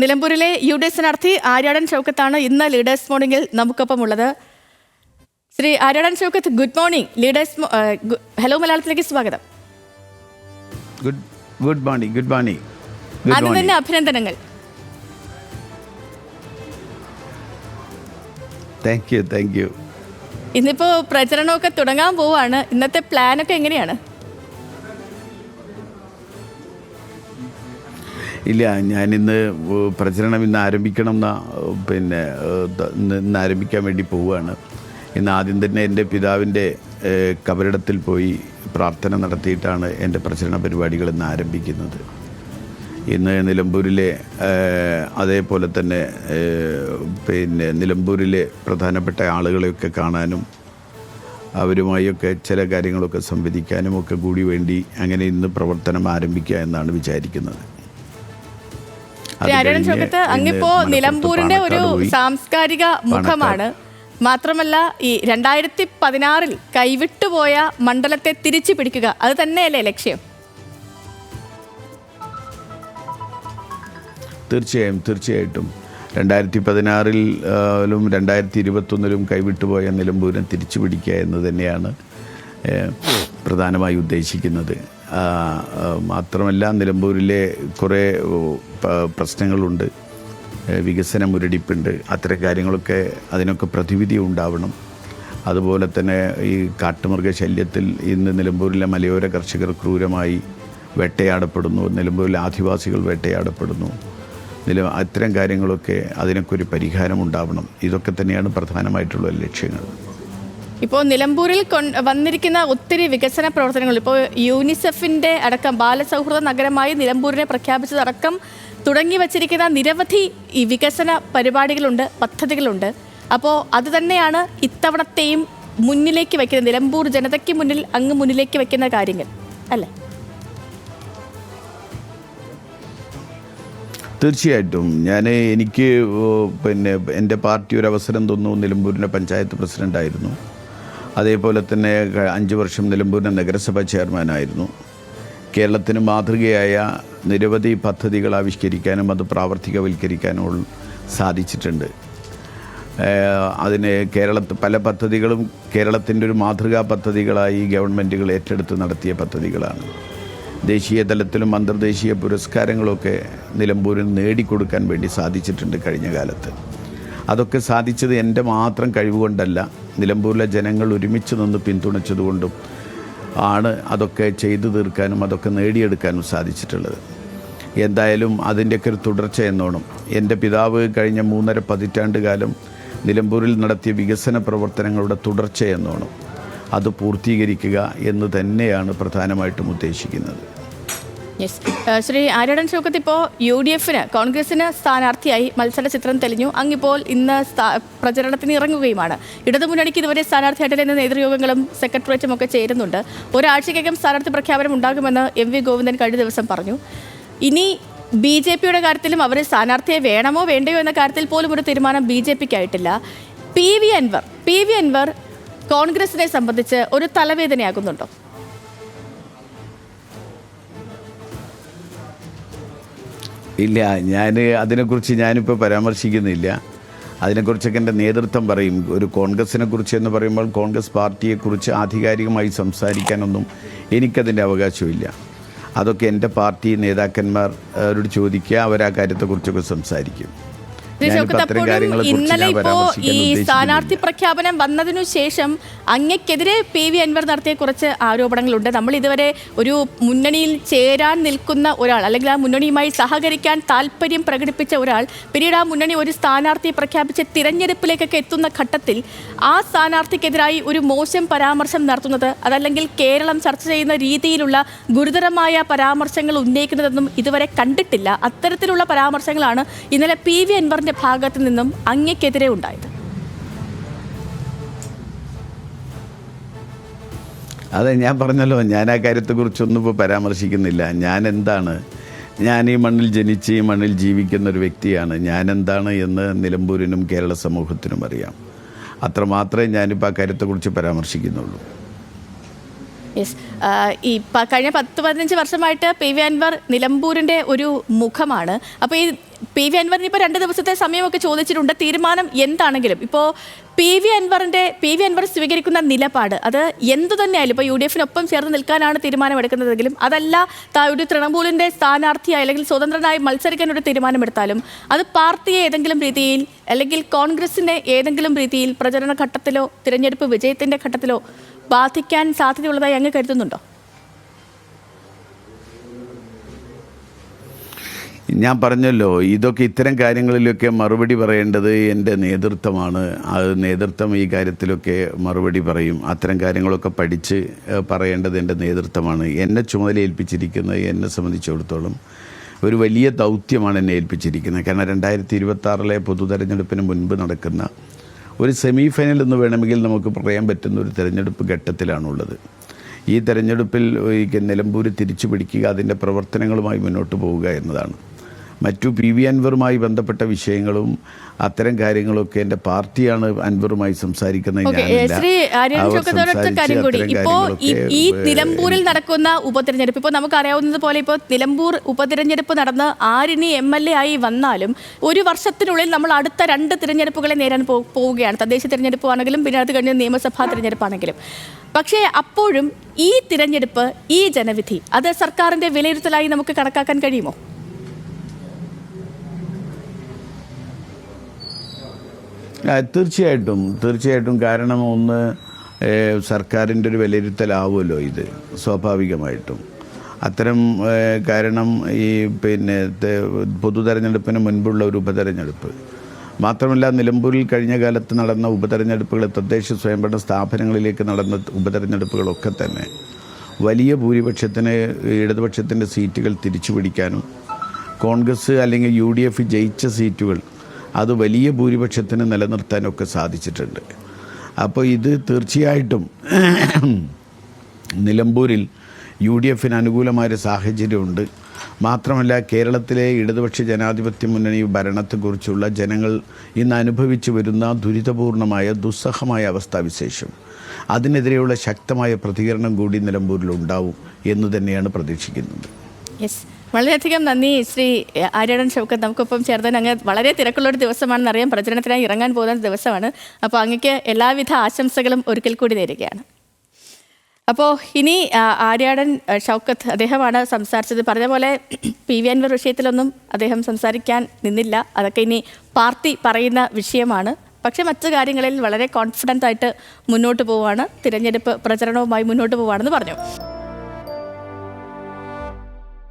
നിലമ്പൂരിലെ U D F സ്ഥാനാർത്ഥി ആര്യാടൻ ചൗക്കത്താണ് ഇന്ന് ലീഡേഴ്സ് മോർണിംഗിൽ നമുക്കൊപ്പം ഉള്ളത് Shri Aryadan Shoukath good morning leaders hello മലയാളത്തിലേക്ക് സ്വാഗതം. Good good morning good morning ആദ്യം തന്നെ അഭിനന്ദനങ്ങൾ. താങ്ക് യു താങ്ക് യു ഇന്നിപ്പോ പ്രചരണമൊക്കെ തുടങ്ങാൻ പോവാണ്. ഇന്നത്തെ പ്ലാനൊക്കെ എങ്ങനെയാണ്? ഇല്ല ഞാനിന്ന് പ്രചരണം ഇന്ന് ആരംഭിക്കണം എന്ന പിന്നെ ഇന്ന് ആരംഭിക്കാൻ വേണ്ടി പോവുകയാണ്. ഇന്ന് ആദ്യം തന്നെ എന്റെ പിതാവിന്റെ കബരിടത്തിൽ പോയി പ്രാർത്ഥന നടത്തിയിട്ടാണ് എന്റെ പ്രചരണ പരിപാടികൾ ഇന്ന് ആരംഭിക്കുന്നത്. ഇന്ന് നിലമ്പൂരിലെ അതേപോലെ തന്നെ പിന്നെ നിലമ്പൂരിലെ പ്രധാനപ്പെട്ട ആളുകളെയൊക്കെ കാണാനും അവരുമായൊക്കെ ചില കാര്യങ്ങളൊക്കെ സംവദിക്കാനും ഒക്കെ കൂടി വേണ്ടി അങ്ങനെ ഇന്ന് പ്രവർത്തനം ആരംഭിക്കുക എന്നാണ് വിചാരിക്കുന്നത്. അത് ചോക്കത്ത് അങ്ങിപ്പോ നിലമ്പൂരിന്റെ ഒരു സാംസ്കാരിക മുഖമാണ്. മാത്രമല്ല ഈ രണ്ടായിരത്തി പതിനാറിൽ കൈവിട്ടുപോയ മണ്ഡലത്തെ തിരിച്ചു പിടിക്കുക അത് തന്നെയല്ലേ ലക്ഷ്യം? തീർച്ചയായും തീർച്ചയായിട്ടും. രണ്ടായിരത്തി പതിനാറിലും രണ്ടായിരത്തി ഇരുപത്തൊന്നിലും കൈവിട്ടുപോയ നിലമ്പൂരിനെ തിരിച്ചു പിടിക്കുക എന്ന് തന്നെയാണ് പ്രധാനമായി ഉദ്ദേശിക്കുന്നത്. മാത്രമല്ല നിലമ്പൂരിലെ കുറേ പ്രശ്നങ്ങളുണ്ട്. വികസന മുരടിപ്പുണ്ട്. അത്തരം കാര്യങ്ങളൊക്കെ അതിനൊക്കെ പ്രതിവിധി ഉണ്ടാവണം. അതുപോലെ തന്നെ ഈ കാട്ടുമൃഗ ശല്യത്തിൽ ഇന്ന് നിലമ്പൂരിലെ മലയോര കർഷകർ ക്രൂരമായി വേട്ടയാടപ്പെടുന്നു. നിലമ്പൂരിലെ ആദിവാസികൾ വേട്ടയാടപ്പെടുന്നു. നില അത്തരം കാര്യങ്ങളൊക്കെ അതിനൊക്കെ ഒരു പരിഹാരം ഉണ്ടാവണം. ഇതൊക്കെ തന്നെയാണ് പ്രധാനമായിട്ടുള്ള ലക്ഷ്യങ്ങൾ. ഇപ്പോൾ നിലമ്പൂരിൽ വന്നിരിക്കുന്ന ഒത്തിരി വികസന പ്രവർത്തനങ്ങൾ. ഇപ്പോൾ യൂണിസെഫിന്റെ അടക്കം ബാലസൗഹൃദ നഗരമായി നിലമ്പൂരിനെ പ്രഖ്യാപിച്ചതടക്കം തുടങ്ങി വച്ചിരിക്കുന്ന നിരവധി ഈ വികസന പരിപാടികളുണ്ട് പദ്ധതികളുണ്ട്. അപ്പോൾ അത് തന്നെയാണ് ഇത്തവണത്തെയും മുന്നിലേക്ക് വയ്ക്കുന്ന നിലമ്പൂർ ജനതയ്ക്ക് മുന്നിൽ അങ്ങ് മുന്നിലേക്ക് വയ്ക്കുന്ന കാര്യങ്ങൾ. അല്ലേ? തീർച്ചയായിട്ടും. ഞാൻ എനിക്ക് പിന്നെ എന്റെ പാർട്ടി ഒരു അവസരം തന്നു. നിലമ്പൂരിന്റെ പഞ്ചായത്ത് പ്രസിഡന്റായിരുന്നു അതേപോലെ തന്നെ അഞ്ച് വർഷം നിലമ്പൂരിന്റെ നഗരസഭാ ചെയർമാനായിരുന്നു. കേരളത്തിന് മാതൃകയായ നിരവധി പദ്ധതികൾ ആവിഷ്കരിക്കാനും അത് പ്രാവർത്തികവൽക്കരിക്കാനും സാധിച്ചിട്ടുണ്ട്. അതിന് കേരളത്തിൽ പല പദ്ധതികളും കേരളത്തിന്റെ ഒരു മാതൃകാ പദ്ധതികളായി ഗവൺമെന്റുകൾ ഏറ്റെടുത്ത് നടത്തിയ പദ്ധതികളാണ്. ദേശീയ തലത്തിലും അന്തർദേശീയ പുരസ്കാരങ്ങളൊക്കെ നിലമ്പൂരിൽ നേടിക്കൊടുക്കാൻ വേണ്ടി സാധിച്ചിട്ടുണ്ട് കഴിഞ്ഞ കാലത്ത്. അതൊക്കെ സാധിച്ചത് എന്റെ മാത്രം കഴിവുകൊണ്ടല്ല നിലമ്പൂരിലെ ജനങ്ങൾ ഒരുമിച്ച് നിന്ന് പിന്തുണച്ചതുകൊണ്ടും ആണ് അതൊക്കെ ചെയ്തു തീർക്കാനും അതൊക്കെ നേടിയെടുക്കാനും സാധിച്ചിട്ടുള്ളത്. എന്തായാലും അതിന്റെയൊക്കെ ഒരു തുടർച്ച എന്നോണം. എന്റെ പിതാവ് കഴിഞ്ഞ മൂന്നര പതിറ്റാണ്ട് കാലം നിലമ്പൂരിൽ നടത്തിയ വികസന പ്രവർത്തനങ്ങളുടെ തുടർച്ച എന്നോണം. അത് പൂർത്തീകരിക്കുക എന്ന് തന്നെയാണ് പ്രധാനമായിട്ടും ഉദ്ദേശിക്കുന്നത്. യെസ് ശ്രീ ആര്യടൻ ഷൗക്കത്ത് ഇപ്പോൾ യു ഡി എഫിന് കോൺഗ്രസിന് സ്ഥാനാർത്ഥിയായി മത്സര ചിത്രം തെളിഞ്ഞു. അങ്ങിപ്പോൾ ഇന്ന് പ്രചരണത്തിന് ഇറങ്ങുകയുമാണ്. ഇടതുമുന്നണിക്ക് ഇതുവരെ സ്ഥാനാർത്ഥിയായിട്ട് തന്നെ നേതൃയോഗങ്ങളും സെക്രട്ടേറിയറ്റും ഒക്കെ ചേരുന്നുണ്ട്. ഒരാഴ്ചയ്ക്കകം സ്ഥാനാർത്ഥി പ്രഖ്യാപനം ഉണ്ടാകുമെന്ന് എം വി ഗോവിന്ദൻ കഴിഞ്ഞ ദിവസം പറഞ്ഞു. ഇനി ബി ജെ പിയുടെ കാര്യത്തിലും അവർ സ്ഥാനാർത്ഥിയെ വേണമോ വേണ്ടയോ എന്ന കാര്യത്തിൽ പോലും ഒരു തീരുമാനം ബി ജെ പിക്ക് ആയിട്ടില്ല P V Anvar P V Anvar കോൺഗ്രസിനെ സംബന്ധിച്ച് ഒരു തലവേദനയാകുന്നുണ്ടോ? ഇല്ല ഞാൻ അതിനെക്കുറിച്ച് ഞാനിപ്പോൾ പരാമർശിക്കുന്നില്ല. അതിനെക്കുറിച്ചൊക്കെ എന്റെ നേതൃത്വം പറയും. ഒരു കോൺഗ്രസിനെ കുറിച്ച് എന്ന് പറയുമ്പോൾ കോൺഗ്രസ് പാർട്ടിയെക്കുറിച്ച് ആധികാരികമായി സംസാരിക്കാനൊന്നും എനിക്കതിന്റെ അവകാശമില്ല അതൊക്കെ എന്റെ പാർട്ടി നേതാക്കന്മാരോട് ചോദിക്കുക അവർ ആ കാര്യത്തെക്കുറിച്ചൊക്കെ സംസാരിക്കും. അപ്പോഴും ഇന്നലെ ഇപ്പോ ഈ സ്ഥാനാർത്ഥി പ്രഖ്യാപനം വന്നതിനു ശേഷം അങ്ങക്കെതിരെ പി വി അൻവർ നടത്തിയ കുറച്ച് ആരോപണങ്ങളുണ്ട്. നമ്മൾ ഇതുവരെ ഒരു മുന്നണിയിൽ ചേരാൻ നിൽക്കുന്ന ഒരാൾ അല്ലെങ്കിൽ ആ മുന്നണിയുമായി സഹകരിക്കാൻ താല്പര്യം പ്രകടിപ്പിച്ച ഒരാൾ പിന്നീട് ആ മുന്നണി ഒരു സ്ഥാനാർത്ഥിയെ പ്രഖ്യാപിച്ച് തിരഞ്ഞെടുപ്പിലേക്കൊക്കെ എത്തുന്ന ഘട്ടത്തിൽ ആ സ്ഥാനാർത്ഥിക്കെതിരായി ഒരു മോശം പരാമർശം നടത്തുന്നത് അതല്ലെങ്കിൽ കേരളം ചർച്ച ചെയ്യുന്ന രീതിയിലുള്ള ഗുരുതരമായ പരാമർശങ്ങൾ ഉന്നയിക്കുന്നതെന്നും ഇതുവരെ കണ്ടിട്ടില്ല. അത്തരത്തിലുള്ള പരാമർശങ്ങളാണ് ഇന്നലെ പി വി അൻവറിന്റെ ഭാഗത്ത് നിന്നും അങ്ങക്കെതിരെ ഉണ്ടായത്. അതെ ഞാൻ പറഞ്ഞല്ലോ ഞാൻ ആ കാര്യത്തെക്കുറിച്ചൊന്നും ഇപ്പോൾ പരാമർശിക്കുന്നില്ല. ഞാൻ എന്താണ്? ഞാൻ ഈ മണ്ണിൽ ജനിച്ച് ഈ മണ്ണിൽ ജീവിക്കുന്ന ഒരു വ്യക്തിയാണ്. ഞാൻ എന്താണ് എന്ന് നിലമ്പൂരിനും കേരള സമൂഹത്തിനും അറിയാം. അത്രമാത്രമേ ഞാനിപ്പോൾ ആ കാര്യത്തെക്കുറിച്ച് പരാമർശിക്കുന്നുള്ളൂ. യെസ് ഈ കഴിഞ്ഞ പത്ത് പതിനഞ്ച് വർഷമായിട്ട് പി വി അൻവർ നിലമ്പൂരിന്റെ ഒരു മുഖമാണ്. അപ്പോൾ ഈ പി വി അൻവറിന് ഇപ്പോൾ രണ്ട് ദിവസത്തെ സമയമൊക്കെ ചോദിച്ചിട്ടുണ്ട്. തീരുമാനം എന്താണെങ്കിലും ഇപ്പോൾ പി വി അൻവറിന്റെ പി വി അൻവർ സ്വീകരിക്കുന്ന നിലപാട് അത് എന്തു തന്നെയായാലും ഇപ്പോൾ യു ഡി എഫിനൊപ്പം ചേർന്ന് നിൽക്കാനാണ് തീരുമാനമെടുക്കുന്നതെങ്കിലും അതല്ല ഒരു തൃണമൂലിന്റെ സ്ഥാനാർത്ഥിയായി അല്ലെങ്കിൽ സ്വതന്ത്രനായി മത്സരിക്കാൻ ഒരു തീരുമാനമെടുത്താലും അത് പാർട്ടിയെ ഏതെങ്കിലും രീതിയിൽ അല്ലെങ്കിൽ കോൺഗ്രസിനെ ഏതെങ്കിലും രീതിയിൽ പ്രചരണ ഘട്ടത്തിലോ തിരഞ്ഞെടുപ്പ് വിജയത്തിന്റെ ഘട്ടത്തിലോ ബാധിക്കാൻ സാധ്യതയുള്ളതായി അങ്ങ് കരുതുന്നുണ്ടോ? ഞാൻ പറഞ്ഞല്ലോ ഇതൊക്കെ ഇത്തരം കാര്യങ്ങളിലൊക്കെ മറുപടി പറയേണ്ടത് എന്റെ നേതൃത്വമാണ്. അത് നേതൃത്വം ഈ കാര്യത്തിലൊക്കെ മറുപടി പറയും. അത്തരം കാര്യങ്ങളൊക്കെ പഠിച്ച് പറയേണ്ടത് എന്റെ നേതൃത്വമാണ്. എന്നെ ചുമതല ഏൽപ്പിച്ചിരിക്കുന്നത് എന്നെ സംബന്ധിച്ചിടത്തോളം ഒരു വലിയ ദൗത്യമാണ് എന്നെ ഏൽപ്പിച്ചിരിക്കുന്നത്. കാരണം രണ്ടായിരത്തി ഇരുപത്തി പൊതു തെരഞ്ഞെടുപ്പിന് മുൻപ് നടക്കുന്ന ഒരു സെമി ഫൈനൽ എന്ന് വേണമെങ്കിൽ നമുക്ക് പറയാൻ പറ്റുന്ന ഒരു തെരഞ്ഞെടുപ്പ് ഘട്ടത്തിലാണുള്ളത്. ഈ തെരഞ്ഞെടുപ്പിൽ ഈ നിലമ്പൂർ തിരിച്ചു പിടിക്കുക അതിന്റെ പ്രവർത്തനങ്ങളുമായി മുന്നോട്ട് പോവുക എന്നതാണ്. മറ്റു പി വി അൻവറുമായി ബന്ധപ്പെട്ട വിഷയങ്ങളും അത്തരം കാര്യങ്ങളൊക്കെ എന്റെ പാർട്ടിയാണ് അൻവറുമായി സംസാരിക്കുന്നത്. ഇപ്പോ ഈ നിലമ്പൂരിൽ നടക്കുന്ന ഉപതെരഞ്ഞെടുപ്പ് ഇപ്പോൾ നമുക്കറിയാവുന്നത് പോലെ ഇപ്പോൾ നിലമ്പൂർ ഉപതെരഞ്ഞെടുപ്പ് നടന്ന് ആരിനി എം എൽ എ ആയി വന്നാലും ഒരു വർഷത്തിനുള്ളിൽ നമ്മൾ അടുത്ത രണ്ട് തിരഞ്ഞെടുപ്പുകളെ നേരാൻ പോവുകയാണ്. തദ്ദേശ തിരഞ്ഞെടുപ്പ് ആണെങ്കിലും പിന്നെ അത് കഴിഞ്ഞ നിയമസഭാ തിരഞ്ഞെടുപ്പാണെങ്കിലും. പക്ഷേ അപ്പോഴും ഈ തിരഞ്ഞെടുപ്പ് ഈ ജനവിധി അത് സർക്കാരിന്റെ വിലയിരുത്തലായി നമുക്ക് കണക്കാക്കാൻ കഴിയുമോ? തീർച്ചയായിട്ടും തീർച്ചയായിട്ടും കാരണം ഒന്ന് സർക്കാരിന്റെ ഒരു വിലയിരുത്തലാവുമല്ലോ ഇത് സ്വാഭാവികമായിട്ടും. അത്തരം കാരണം ഈ പിന്നെ പൊതു തെരഞ്ഞെടുപ്പിന് മുൻപുള്ള ഒരു ഉപതെരഞ്ഞെടുപ്പ്. മാത്രമല്ല നിലമ്പൂരിൽ കഴിഞ്ഞ കാലത്ത് നടന്ന ഉപതെരഞ്ഞെടുപ്പുകൾ തദ്ദേശ സ്വയംഭരണ സ്ഥാപനങ്ങളിലേക്ക് നടന്ന ഉപതെരഞ്ഞെടുപ്പുകളൊക്കെ തന്നെ വലിയ ഭൂരിപക്ഷത്തിന് ഇടതുപക്ഷത്തിന്റെ സീറ്റുകൾ തിരിച്ചു പിടിക്കാനും കോൺഗ്രസ് അല്ലെങ്കിൽ യു ഡി എഫ് ജയിച്ച സീറ്റുകൾ അത് വലിയ ഭൂരിപക്ഷത്തിന് നിലനിർത്താനൊക്കെ സാധിച്ചിട്ടുണ്ട്. അപ്പോൾ ഇത് തീർച്ചയായിട്ടും നിലമ്പൂരിൽ യു ഡി എഫിന് അനുകൂലമായൊരു സാഹചര്യമുണ്ട്. മാത്രമല്ല കേരളത്തിലെ ഇടതുപക്ഷ ജനാധിപത്യ മുന്നണി ഭരണത്തെക്കുറിച്ചുള്ള ജനങ്ങൾ ഇന്ന് അനുഭവിച്ചു വരുന്ന ദുരിതപൂർണമായ ദുസ്സഹമായ അവസ്ഥാവിശേഷം. അതിനെതിരെയുള്ള ശക്തമായ പ്രതികരണം കൂടി നിലമ്പൂരിൽ ഉണ്ടാവും എന്ന് തന്നെയാണ് പ്രതീക്ഷിക്കുന്നത്. യെസ് വളരെയധികം നന്ദി ശ്രീ ആര്യടൻ ഷൗക്കത്ത്. നമുക്കൊപ്പം ചേർന്ന് അങ്ങ് വളരെ തിരക്കുള്ള ഒരു ദിവസമാണെന്ന് അറിയാം. പ്രചരണത്തിനായി ഇറങ്ങാൻ പോകുന്ന ദിവസമാണ്. അപ്പോൾ അങ്ങക്ക് എല്ലാവിധ ആശംസകളും ഒരിക്കൽ കൂടി നേരുകയാണ്. അപ്പോൾ ഇനി ആര്യാടൻ ഷൗക്കത്ത് അദ്ദേഹമാണ് സംസാരിച്ചത്. പറഞ്ഞ പോലെ പി വി അൻവർ വിഷയത്തിലൊന്നും അദ്ദേഹം സംസാരിക്കാൻ നിന്നില്ല. അതൊക്കെ ഇനി പാർട്ടി പറയുന്ന വിഷയമാണ്. പക്ഷേ മറ്റു കാര്യങ്ങളിൽ വളരെ കോൺഫിഡന്റ് ആയിട്ട് മുന്നോട്ട് പോവുകയാണ്. തിരഞ്ഞെടുപ്പ് പ്രചരണവുമായി മുന്നോട്ട് പോവുകയാണെന്ന് പറഞ്ഞു.